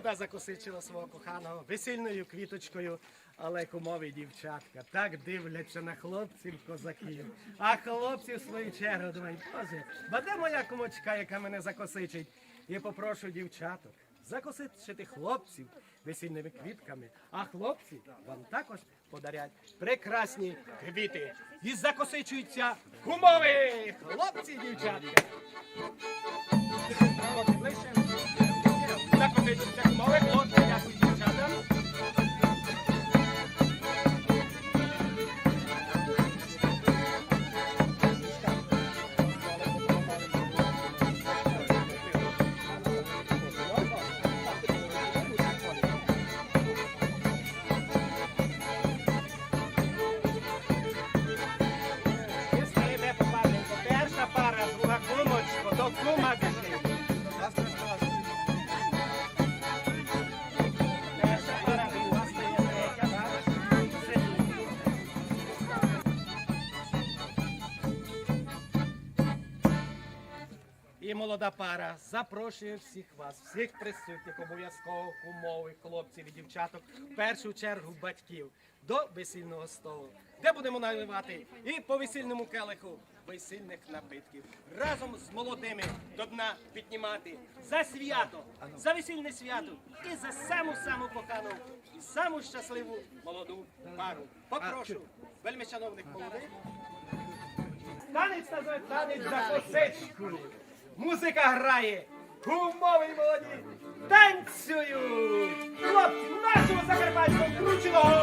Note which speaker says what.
Speaker 1: закосичила свого коханого весільною квіточкою, але кумові дівчатка так дивляться на хлопців козаків. А хлопці в свою чергу думають, боже, ба де моя кумочка, яка мене закосичить? І попрошу дівчаток закосичити хлопців весільними квітками, а хлопці вам також подарять прекрасні квіти. І закосичуються гумові хлопці дівчатка. Молода пара запрошує всіх вас, всіх присутніх, обов'язково кумових, хлопців і дівчаток, в першу чергу батьків, до весільного столу, де будемо наливати і по весільному келиху весільних напитків. Разом з молодими до дна піднімати за свято, за весільне свято і за саму саму кохану і саму щасливу молоду пару. Попрошу, вельми шановних молодих. Танець називають танець за косичкою. Музика грає, гумові молоді танцюють. Хлопці нашого закарпатського крученого.